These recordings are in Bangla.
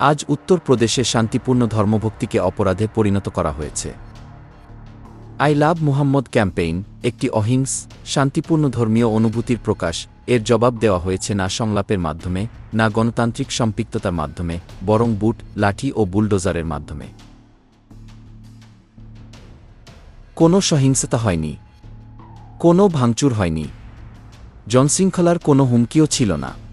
আজ উত্তরপ্রদেশে শান্তিপূর্ণ ধর্মভক্তিকে অপরাধে পরিণত করা হয়েছে। আই লাভ মুহাম্মদ ক্যাম্পেইন, একটি অহিংস, শান্তিপূর্ণ ধর্মীয় অনুভূতির প্রকাশ, এর জবাব দেওয়া হয়েছে না সংলাপের মাধ্যমে, না গণতান্ত্রিক সম্পৃক্ততার মাধ্যমে, বরং বুট, লাঠি ও বুলডোজারের মাধ্যমে। কোনো সহিংসতা হয়নি। কোনো ভাঙচুর হয়নি। জনশৃঙ্খলার কোনো হুমকিও ছিল না।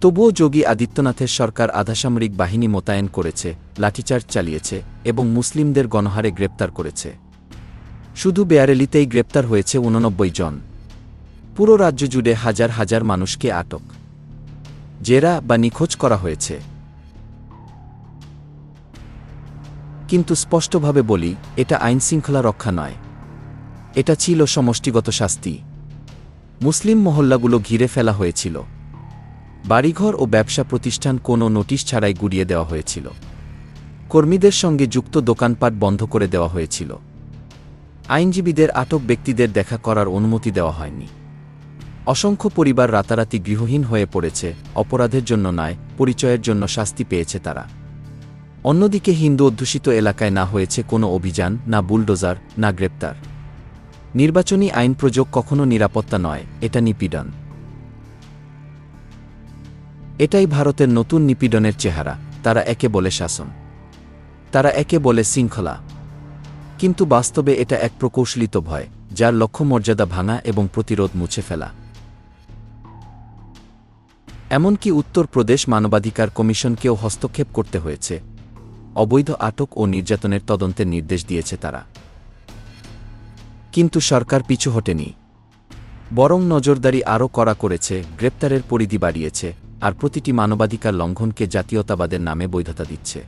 তবুও যোগী আদিত্যনাথের সরকার আধাসামরিক বাহিনী মোতায়েন করেছে, লাঠিচার্জ চালিয়েছে এবং মুসলিমদের গণহারে গ্রেপ্তার করেছে। শুধু বেয়ারেলিতেই গ্রেপ্তার হয়েছে উননব্বই জন। পুরো রাজ্য জুড়ে হাজার হাজার মানুষকে আটক। জেরা বা নিখোঁজ করা হয়েছে। কিন্তু স্পষ্টভাবে বলি, এটা আইনশৃঙ্খলা রক্ষা নয়। এটা ছিল সমষ্টিগত শাস্তি। মুসলিম মহল্লাগুলো ঘিরে ফেলা হয়েছিল। বাড়িঘর ও ব্যবসা প্রতিষ্ঠান কোনো নোটিশ ছাড়াই গুড়িয়ে দেওয়া হয়েছিল। কর্মীদের সঙ্গে যুক্ত দোকানপাট বন্ধ করে দেওয়া হয়েছিল। আইনজীবীদের আটক ব্যক্তিদের দেখা করার অনুমতি দেওয়া হয়নি। অসংখ্য পরিবার রাতারাতি গৃহহীন হয়ে পড়েছে, অপরাধের জন্য নয়, পরিচয়ের জন্য শাস্তি পেয়েছে তারা। অন্যদিকে হিন্দু অধ্যুষিত এলাকায় না হয়েছে কোনো অভিযান, না বুলডোজার, না গ্রেপ্তার। নির্বাচনী আইন প্রযোগ কখনো নিরাপত্তা নয়, এটা নিপীড়ন। এটাই ভারতের নতুন নিপীড়নের চেহারা, তারা একে বলে শাসন। তারা একে বলে শৃঙ্খলা। কিন্তু বাস্তবে এটা এক প্রকৌশলিত ভয়, যার লক্ষ্য মর্যাদা ভাঙা এবং প্রতিরোধ মুছে ফেলা। এমনকি উত্তরপ্রদেশ মানবাধিকার কমিশনকেও হস্তক্ষেপ করতে হয়েছে। অবৈধ আটক ও নির্যাতনের তদন্তের নির্দেশ দিয়েছে তারা। কিন্তু সরকার পিছু হটেনি। বরং নজরদারি আরও কড়া করেছে, গ্রেপ্তারের পরিধি বাড়িয়েছে আর প্রতিটি মানবাধিকার লঙ্ঘনকে জাতীয়তাবাদের নামে বৈধতা দিচ্ছে।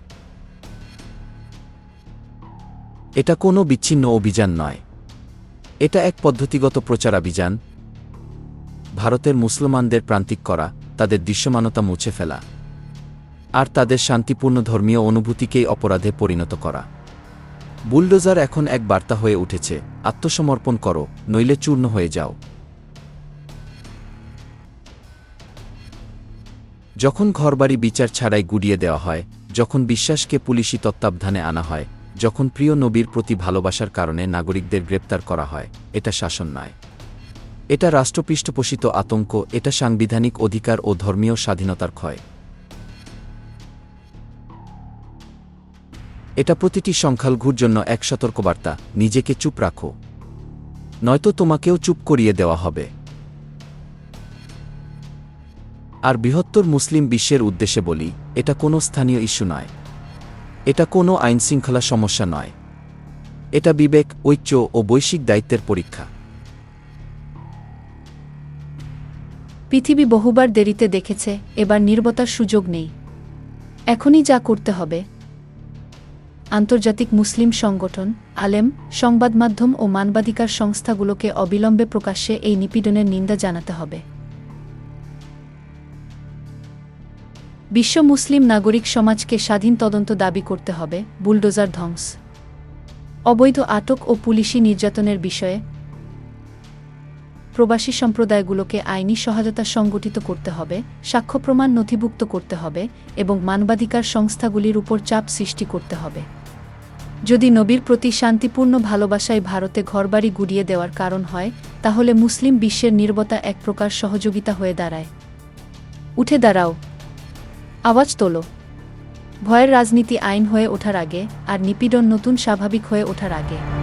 এটা কোনো বিচ্ছিন্ন অভিযান নয়। এটা এক পদ্ধতিগত প্রচারাভিযান ভারতের মুসলমানদের প্রান্তিক করা, তাদের দৃশ্যমানতা মুছে ফেলা। আর তাদের শান্তিপূর্ণ ধর্মীয় অনুভূতিকেই অপরাধে পরিণত করা। বুলডোজার এখন এক বার্তা হয়ে উঠেছে, আত্মসমর্পণ করো, নইলে চূর্ণ হয়ে যাও। যখন ঘরবাড়ি বিচার ছাড়াই গুড়িয়ে দেওয়া হয়, যখন বিশ্বাসকে পুলিশি তত্ত্বাবধানে আনা হয়, যখন প্রিয় নবীর প্রতি ভালোবাসার কারণে নাগরিকদের গ্রেপ্তার করা হয়, এটা শাসন নয়। এটা রাষ্ট্রপৃষ্ঠপোষিত আতঙ্ক, এটা সাংবিধানিক অধিকার ও ধর্মীয় স্বাধীনতার ক্ষয়। এটা প্রতিটি সংখ্যালঘুর জন্য এক সতর্কবার্তা, নিজেকে চুপ রাখো। নয়তো তোমাকেও চুপ করিয়ে দেওয়া হবে। আর বৃহত্তর মুসলিম বিশ্বের উদ্দেশ্যে বলি, এটা কোনো স্থানীয় ইস্যু নয়। এটা কোনো আইনশৃঙ্খলা সমস্যা নয়। এটা বিবেক, ঐক্য ও বৈশ্বিক দায়িত্বের পরীক্ষা। পৃথিবী বহুবার দেরিতে দেখেছে, এবার নির্বতার সুযোগ নেই। এখনই যা করতে হবে। আন্তর্জাতিক মুসলিম সংগঠন, আলেম সংবাদ মাধ্যম ও মানবাধিকার সংস্থাগুলোকে অবিলম্বে প্রকাশ্যে এই নিপীড়নের নিন্দা জানাতে হবে। বিশ্ব মুসলিম নাগরিক সমাজকে স্বাধীন তদন্ত দাবি করতে হবে, বুলডোজার ধ্বংস। অবৈধ আটক ও পুলিশি নির্যাতনের বিষয়ে প্রবাসী সম্প্রদায়গুলোকে আইনি সহায়তা সংগঠিত করতে হবে, সাক্ষ্য প্রমাণ নথিভুক্ত করতে হবে এবং মানবাধিকার সংস্থাগুলির উপর চাপ সৃষ্টি করতে হবে। যদি নবীর প্রতি শান্তিপূর্ণ ভালোবাসায় ভারতে ঘরবাড়ি গুড়িয়ে দেওয়ার কারণ হয়, তাহলে মুসলিম বিশ্বের নির্বতা এক প্রকার সহযোগিতা হয়ে দাঁড়ায়। উঠে দাঁড়াও। আওয়াজ তোলো। ভয়ের রাজনীতি আইন হয়ে ওঠার আগে আর নিপীড়ন নতুন স্বাভাবিক হয়ে ওঠার আগে।